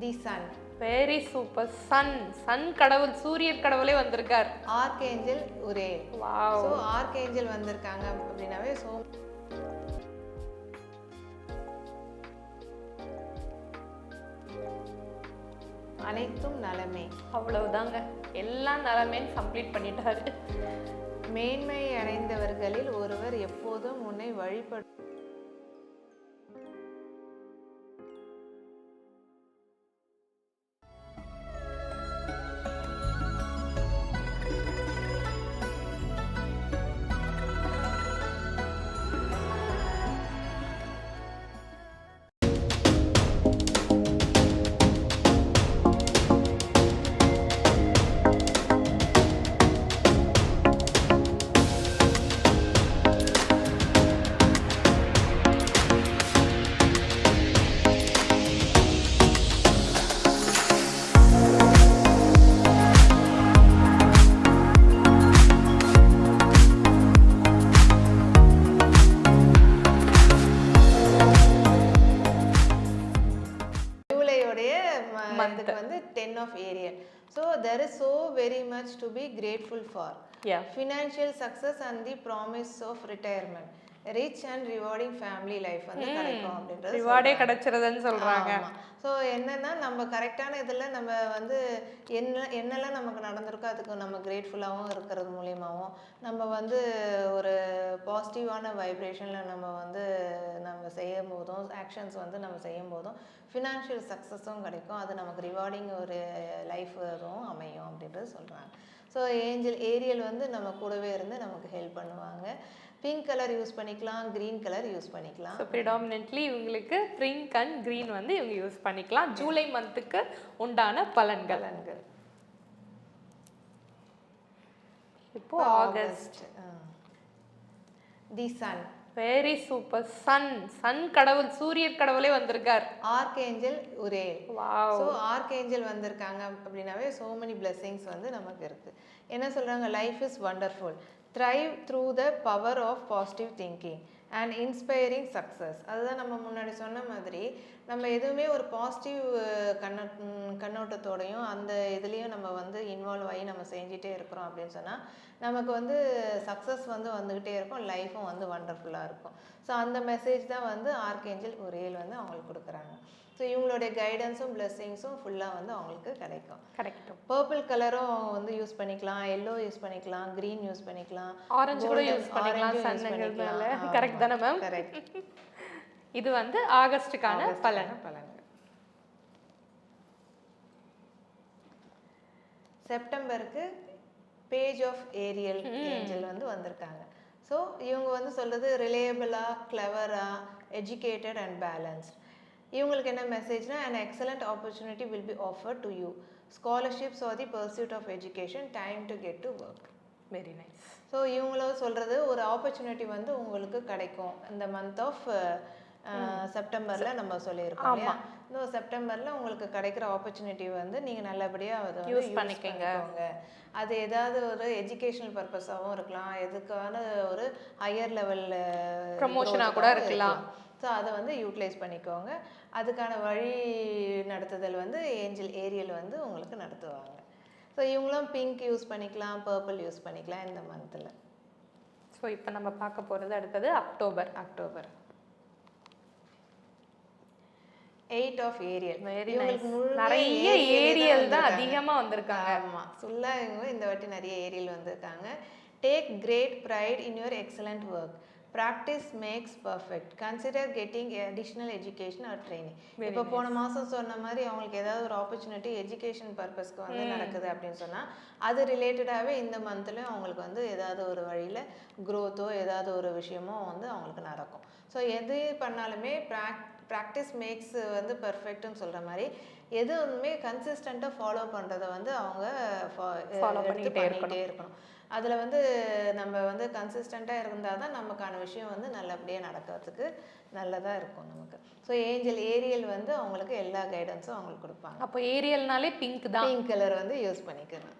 The sun very super sun sun கடவுள் சூரியன் கடவுளே வந்திருக்கார். ஆர்கேஞ்சல் வாவ் ஸோ ஆர்கேஞ்சல் வந்திருக்காங்க அப்படின்னாவே ஸோ அனைத்தும் நலமே. அவ்வளவுதாங்க. எல்லாம் நலமேன்னு கம்ப்ளீட் பண்ணிட்டாரு. மேன்மை அடைந்தவர்களில் ஒருவர் எப்போதும் உன்னை வழிபடு very much to be grateful for. Yeah. Financial success and the promise of retirement. Rich and rewarding family life வந்து கிடைக்கும் அப்படின்றது ரிவார்டே கிடைச்சிருதுன்னு சொல்றாங்க. ஸோ என்னன்னா நம்ம கரெக்டான இதில் நம்ம வந்து என்ன என்னெல்லாம் நமக்கு நடந்திருக்கோ அதுக்கு நம்ம கிரேட்ஃபுல்லாகவும் இருக்கிறது மூலியமாகவும் நம்ம வந்து ஒரு பாசிட்டிவான வைப்ரேஷனில் நம்ம வந்து நம்ம செய்யும் போதும் ஆக்ஷன்ஸ் வந்து நம்ம செய்யும் போதும் ஃபினான்ஷியல் சக்ஸஸும் கிடைக்கும். அது நமக்கு ரிவார்டிங் ஒரு லைஃப் அதுவும் அமையும் அப்படின்றது சொல்கிறாங்க ஸோ ஏஞ்சல் ஏரியல் வந்து நம்ம கூடவே இருந்து நமக்கு ஹெல்ப் பண்ணுவாங்க. பிங்க் கலர் யூஸ் பண்ணிக்கலாம் க்ரீன் கலர் யூஸ் பண்ணிக்கலாம். ஸோ ப்ரிடாமினென்ட்லி இவங்களுக்கு பிங்க் அண்ட் க்ரீன் வந்து இவங்க யூஸ் பண்ணிக்கலாம். ஜூலை மந்த்துக்கு உண்டான பலன்கள். பலன்கள். இப்போ August the sun very super sun sun கடவுள் சூரியன் கடவுளே வந்திருக்கார். ஆர்கேஞ்சல் வாவ் ஸோ ஆர்கேஞ்சல் வந்திருக்காங்க அப்படின்னாவே so many blessings வந்து நமக்கு இருக்கு. என்ன சொல்றாங்க? Life is wonderful thrive through the power of positive thinking and inspiring success அதுதான் நம்ம முன்னாடி சொன்ன மாதிரி. நம்ம எதுவுமே ஒரு பாசிட்டிவ் கண்ண கண்ணோட்டத்தோடையும் அந்த இதுலேயும் நம்ம வந்து இன்வால்வ் ஆகி நம்ம செஞ்சிட்டே இருக்கிறோம் அப்படின்னு சொன்னால் நமக்கு வந்து சக்ஸஸ் வந்து வந்துக்கிட்டே இருக்கும். லைஃப்பும் வந்து வண்டர்ஃபுல்லாக இருக்கும். ஸோ அந்த மெசேஜ் தான் வந்து ஆர்கேஞ்சல் ஒரேல் வந்து அவங்களுக்கு கொடுக்குறாங்க. ஸோ இவங்களுடைய கைடன்ஸும் பிளெஸ்ஸிங்ஸும் ஃபுல்லாக வந்து அவங்களுக்கு கிடைக்கும். கிடைக்கட்டும். பர்பிள் கலரும் வந்து யூஸ் பண்ணிக்கலாம். எல்லோ யூஸ் பண்ணிக்கலாம். க்ரீன் யூஸ் பண்ணிக்கலாம். ஆரஞ்சு கூட யூஸ் பண்ணிக்கலாம். கரெக்ட் தானே மேம் கரெக்ட் இது வந்து ஆகஸ்டுக்கான பலன். பலன்கள். செப்டம்பருக்கு பேஜ் ஆஃப் ஏரியல் ஏஞ்சல் வந்து வந்திருக்காங்க. ஸோ இவங்க வந்து சொல்றது ரிலேயபிளாக கிளவராக எஜுகேட்டட் அண்ட் பேலன்ஸ்ட் இவங்களுக்கு என்ன மெசேஜ்னா an excellent opportunity will be offered to you. Scholarships or the pursuit of education. Time to get to work. Very nice so இவங்களும் சொல்கிறது ஒரு ஆப்பர்ச்சுனிட்டி வந்து உங்களுக்கு கிடைக்கும். இந்த மந்த் ஆஃப் செப்டம்பரில் நம்ம சொல்லியிருக்கோம் இல்லையா? இந்த செப்டம்பரில் உங்களுக்கு கிடைக்கிற ஆப்பர்ச்சுனிட்டி வந்து நீங்கள் நல்லபடியாக அதை யூஸ் பண்ணிக்கங்க. அது ஏதாவது ஒரு எஜுகேஷனல் பர்பஸாகவும் இருக்கலாம். எதுக்கான ஒரு ஹையர் லெவலில் ஆ கூட இருக்கலாம். ஸோ அதை வந்து யூட்டிலைஸ் பண்ணிக்கோங்க. அதுக்கான வழி நடத்துதல் வந்து ஏஞ்சல் ஏரியல் வந்து உங்களுக்கு நடத்துவாங்க. ஸோ இவங்களும் பிங்க் யூஸ் பண்ணிக்கலாம் பர்பிள் யூஸ் பண்ணிக்கலாம் இந்த மந்தில் ஸோ இப்போ நம்ம பார்க்க போகிறது அடுத்தது October October eight of Ariel நிறைய ஏரியல் தான் அதிகமா வந்திருக்காங்க. ஆமாம் ஃபுல்லாக இந்த வாட்டி நிறைய ஏரியல் வந்திருக்காங்க. Take great pride in your excellent work practice makes perfect consider getting additional education or training இப்போ போன மாதம் சொன்ன மாதிரி அவங்களுக்கு ஏதாவது ஒரு ஆப்பர்ச்சுனிட்டி எஜுகேஷன் பர்பஸ்க்கு வந்து நடக்குது அப்படின்னு சொன்னால் அது ரிலேட்டடாகவே இந்த மந்த்லேயும் அவங்களுக்கு வந்து ஏதாவது ஒரு வழியில் க்ரோத்தோ ஏதாவது ஒரு விஷயமோ வந்து அவங்களுக்கு நடக்கும். ஸோ எது பண்ணாலுமே ப்ராக் ப்ராக்டிஸ் மேக்ஸ் வந்து பெர்ஃபெக்ட்னு சொல்கிற மாதிரி எது ஒன்றுமே கன்சிஸ்டண்ட்டாக ஃபாலோ பண்ணுறத வந்து அவங்க பண்ணிக்கிட்டே பண்ணிக்கிட்டே இருக்கணும். அதில் வந்து நம்ம வந்து கன்சிஸ்டண்ட்டாக இருந்தால் தான் நமக்கான விஷயம் வந்து நல்லபடியாக நடக்கிறதுக்கு நல்லதாக இருக்கும் நமக்கு. ஸோ ஏஞ்சல் ஏரியல் வந்து அவங்களுக்கு எல்லா கைடன்ஸும் அவங்களுக்கு கொடுப்பாங்க. அப்போ ஏரியல்னாலே பிங்க் தான். பிங்க் கலர் வந்து யூஸ் பண்ணிக்கணும்.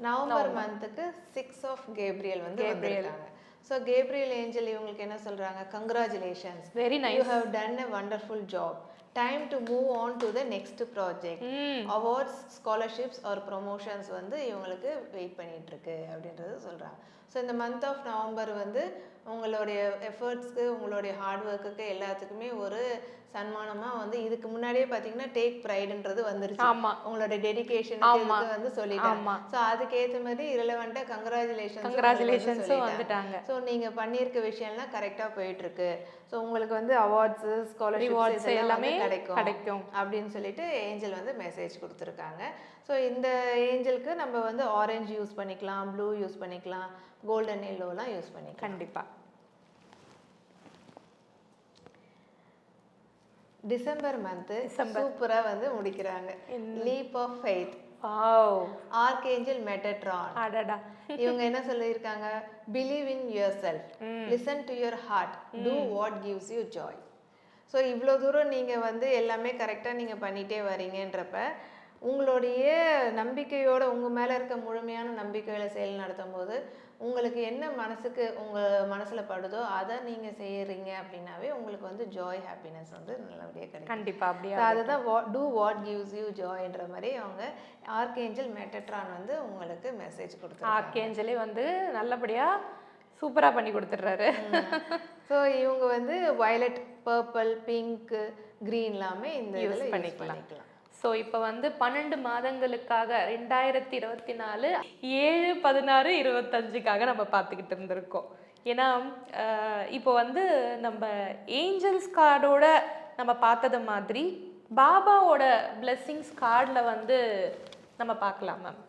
நவம்பர் மந்த்துக்கு சிக்ஸ் ஆஃப் கேப்ரியல் வந்து வந்திருக்காங்க. ஸோ கேப்ரியல் ஏஞ்சல் இவங்களுக்கு என்ன சொல்கிறாங்க congratulations very you nice have done a wonderful job time to move on to the next project awards scholarships or promotions வந்து இவங்களுக்கு வெயிட் பண்ணிட்டு இருக்கு அப்படின்றது சொல்கிறாங்க ஸோ இந்த மந்த் ஆஃப் நவம்பர் வந்து உங்களுடைய எஃபர்ட்ஸ்க்கு உங்களுடைய ஹார்ட் ஒர்க்குக்கு எல்லாத்துக்குமே ஒரு சன்மானமாக வந்து இதுக்கு முன்னாடியே பார்த்தீங்கன்னா டேக் ப்ரைடுன்றது வந்துருச்சு. ஆமா. உங்களோட டெடிகேஷன் ஆமா. வந்து சொல்லிட்டாங்க. ஸோ அதுக்கேற்ற மாதிரி இரலவெண்ட்டாக கங்க்ராச்சுலேஷன் கங்க்ராச்சுலேஷன்ஸும் வந்துட்டாங்க. ஸோ நீங்கள் பண்ணியிருக்க விஷயம்லாம் கரெக்டாக போயிட்டு இருக்கு ஸோ உங்களுக்கு வந்து அவார்ட்ஸு ஸ்காலர்ஷிப்ஸ் எல்லாமே கிடைக்கும் கிடைக்கும். அப்படின்னு சொல்லிட்டு ஏஞ்சல் வந்து மெசேஜ் கொடுத்துருக்காங்க. ஸோ இந்த ஏஞ்சலுக்கு நம்ம வந்து ஆரஞ்சு யூஸ் பண்ணிக்கலாம் ப்ளூ யூஸ் பண்ணிக்கலாம் கோல்டன் எல்லோலாம் யூஸ் பண்ணிக்கலாம். கண்டிப்பா. December month. சூப்பராக வந்து முடிக்கிறாங்க. Leap of faith wow. Archangel Metatron அடடா. இவங்க என்ன சொல்லியிருக்காங்க? Believe in your self listen to your heart do what gives you joy so இவ்வளோ தூரம் நீங்கள் வந்து எல்லாமே கரெக்டாக நீங்கள் பண்ணிகிட்டே வரீங்கன்றப்ப உங்களுடைய நம்பிக்கையோட உங்கள் மேலே இருக்க முழுமையான நம்பிக்கைகளை செயல் நடத்தும் போது உங்களுக்கு என்ன மனசுக்கு உங்கள் மனசில் படுதோ அதை நீங்கள் செய்கிறீங்க அப்படின்னாவே உங்களுக்கு வந்து ஜாய் ஹாப்பினஸ் வந்து நல்லபடியாக கிடைக்கும். கண்டிப்பா அப்படியா அதுதான் what do what gives you ஜாய்ன்ற மாதிரி அவங்க ஆர்கேஞ்சல் மெட்டட்ரான் வந்து உங்களுக்கு மெசேஜ் கொடுத்துருக்காங்க. ஆர்கேஞ்சலே வந்து நல்லபடியா சூப்பரா பண்ணி கொடுத்துட்றாரு. ஸோ இவங்க வந்து வயலட் பர்பிள் பிங்க் க்ரீன் எல்லாமே இந்த இதில் பண்ணிக்கலாம். ஸோ இப்போ வந்து பன்னெண்டு மாதங்களுக்காக ரெண்டாயிரத்தி இருபத்தி நாலு ஏழு பதினாறு இருபத்தஞ்சுக்காக நம்ம பார்த்துக்கிட்டு இருந்திருக்கோம். ஏன்னா இப்போ வந்து நம்ம ஏஞ்சல்ஸ் கார்டோட நம்ம பார்த்தது மாதிரி பாபாவோட பிளெஸ்ஸிங்ஸ் கார்டில் வந்து நம்ம பார்க்கலாம் மேம்.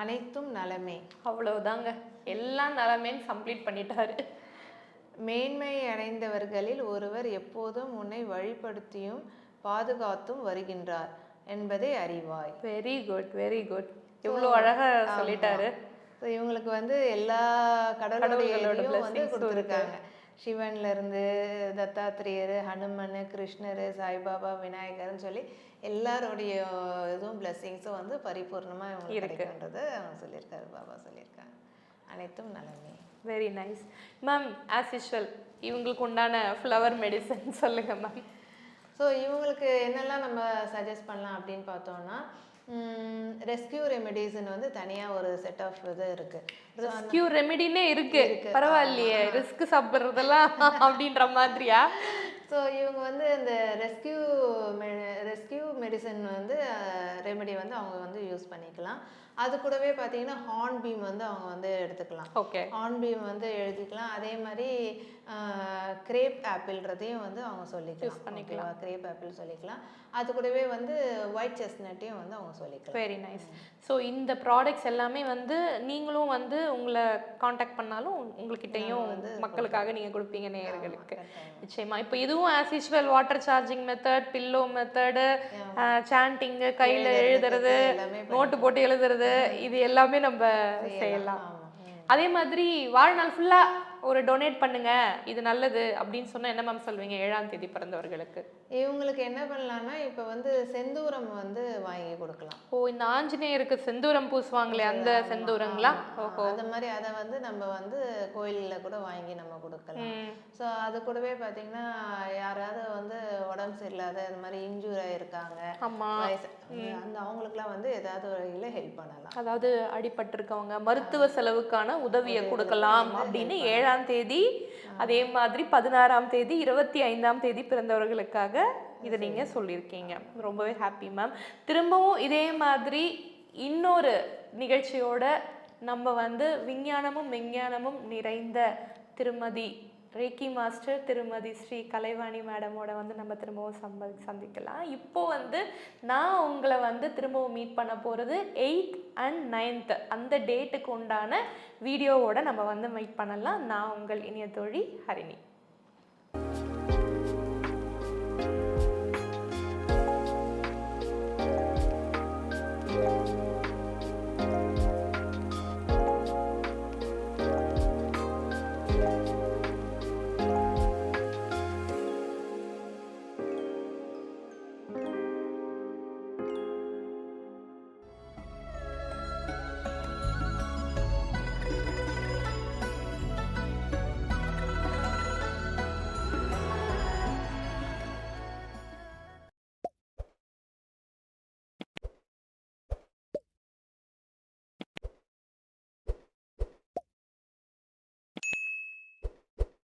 அனைத்தும் நலமே. அவ்வளவுதாங்க. எல்லாம் நலமேன்னு கம்ப்ளீட் பண்ணிட்டாரு. மேன்மை அடைந்தவர்களில் ஒருவர் எப்போதும் உன்னை வழிபடுத்தியும் பாதுகாத்தும் வருகின்றார் என்பதை அறிவாய். வெரி குட் வெரி குட் இவ்வளோ அழகா சொல்லிட்டாரு. இவங்களுக்கு வந்து எல்லா கடவுளுடைய வந்து கொடுத்துருக்காங்க. சிவன்ல இருந்து தத்தாத்திரேயர் ஹனுமன் கிருஷ்ணர் சாய்பாபா விநாயகர்னு சொல்லி எல்லாருடைய இதுவும் பிளெஸ்ஸிங்ஸும் வந்து பரிபூர்ணமாக இவங்களுக்கு இருக்கு. கிடைக்கின்றது அவங்க சொல்லியிருக்காரு பாபா சொல்லியிருக்காங்க. அனைத்தும் நலமே. Very nice ma'am as usual இவங்களுக்கு உண்டான ஃப்ளவர் மெடிசன் சொல்லுங்க மேம் ஸோ இவங்களுக்கு என்னெல்லாம் நம்ம சஜஸ்ட் பண்ணலாம் அப்படின்னு பார்த்தோம்னா ரெஸ்கியூ ரெமெடிஸ்ன்னு வந்து தனியாக ஒரு செட் ஆஃப் இது இருக்குது ரெஸ்கியூ ரெமெடினே இருக்கு. பரவாயில்லையே ரிஸ்க் சாப்பிட்றதெல்லாம் அப்படின்ற மாதிரியா? ஸோ இவங்க வந்து இந்த ரெஸ்கியூ ரெஸ்கியூ மெடிசன் வந்து ரெமெடி வந்து அவங்க வந்து யூஸ் பண்ணிக்கலாம். அது கூடவே பார்த்தீங்கன்னா ஹார்ன் பீம் வந்து அவங்க வந்து எடுத்துக்கலாம். ஓகே ஹார்ன் பீம் வந்து எழுதிக்கலாம். அதே மாதிரி கிரேப் ஆப்பிள்ன்றதையும் வந்து அவங்க சொல்லிக்கலாம். பண்ணிக்கலாம். கிரேப் ஆப்பிள் சொல்லிக்கலாம். அது கூடவே வந்து ஒயிட் செஸ்னட்டையும் வந்து அவங்க சொல்லிக்கலாம். வெரி நைஸ் ஸோ இந்த ப்ராடக்ட்ஸ் எல்லாமே வந்து நீங்களும் வந்து உங்களை காண்டாக்ட் பண்ணாலும் உங்ககிட்டயும் மக்களுக்காக நீங்கள் கொடுப்பீங்க நேயர்களுக்கு நிச்சயமா. இப்போ இதுவும் as usual water charging method pillow method சாண்டிங்கு கையில் எழுதுறது நோட்டு போட்டு எழுதுறது இது எல்லாமே நம்ம செய்யலாம். அதே மாதிரி வாழ்நாள் ஃபுல்லா ஒரு டொனேட் பண்ணுங்க இது நல்லது அப்படின்னு சொன்னா என்ன மேம் சொல்வீங்க? ஏழாம் தேதி பிறந்தவர்களுக்கு. இவங்களுக்கு என்ன பண்ணலாம்னா இப்போ வந்து செந்தூரம் வந்து வாங்கி கொடுக்கலாம். ஓ இந்த ஆஞ்சநேயருக்கு செந்தூரம் பூசுவாங்களே அந்த செந்தூரங்களா? ஓஹோ அந்த மாதிரி அதை வந்து நம்ம வந்து கோயிலில் கூட வாங்கி நம்ம கொடுக்கலாம். ஸோ அது கூடவே பார்த்தீங்கன்னா யாராவது வந்து உடம்பு சரியில்லாத இந்த மாதிரி இன்ஜூர் ஆயிருக்காங்க அந்த அவங்களுக்குலாம் வந்து ஏதாவது வகையில் ஹெல்ப் பண்ணலாம். அதாவது அடிபட்டிருக்கவங்க மருத்துவ செலவுக்கான உதவியை கொடுக்கலாம் அப்படின்னு ஏழாம் தேதி அதே மாதிரி பதினாறாம் தேதி இருபத்தி ஐந்தாம் தேதி பிறந்தவர்களுக்காக இதை நீங்க சொல்லியிருக்கீங்க. ரொம்பவே ஹாப்பி மேம் திரும்பவும் இதே மாதிரி இன்னொரு நிகழ்ச்சியோட நம்ம வந்து விஞ்ஞானமும் விஞ்ஞானமும் நிறைந்த திருமதி ரேக்கி மாஸ்டர் திருமதி ஸ்ரீ கலைவாணி மேடமோட வந்து நம்ம திரும்பவும் சம்ப சந்திக்கலாம். இப்போ வந்து நான் உங்களை வந்து திரும்பவும் மீட் பண்ண போகிறது எயித் அண்ட் நைன்த் அந்த டேட்டுக்கு உண்டான வீடியோவோட நம்ம வந்து மீட் பண்ணலாம். நான் உங்கள் இனிய தோழி ஹரிணி.